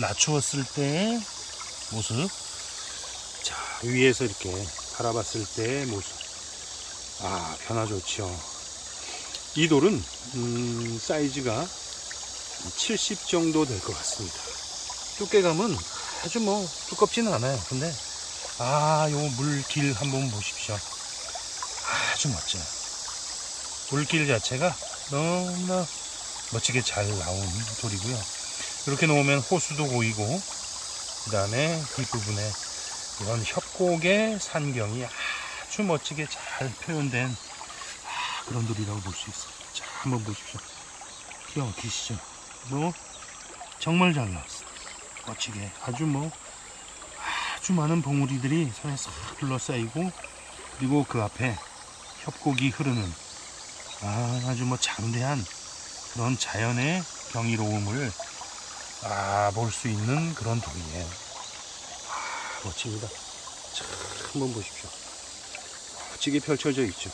낮추었을 때의 모습. 자, 위에서 이렇게 바라봤을 때의 모습. 아, 변화 좋죠. 이 돌은, 음, 사이즈가 70 정도 될 것 같습니다. 두께감은 아주 뭐 두껍지는 않아요. 근데, 아, 요 물길 한번 보십시오. 아주 멋져요. 물길 자체가 너무나 멋지게 잘 나온 돌이고요. 이렇게 놓으면 호수도 보이고, 그 다음에 뒷부분에 이런 협곡의 산경이 아주 멋지게 잘 표현된 아, 그런 돌이라고 볼 수 있어요. 자, 한번 보십시오. 기가 막히시죠? 뭐, 정말 잘 나왔어요. 멋지게. 아주 뭐, 아주 많은 봉우리들이 산에 싹 둘러싸이고, 그리고 그 앞에 협곡이 흐르는 아, 아주 뭐 장대한 그런 자연의 경이로움을 아, 볼 수 있는 그런 돌이에요. 아, 멋집니다. 자, 한번 보십시오. 멋지게 펼쳐져 있죠.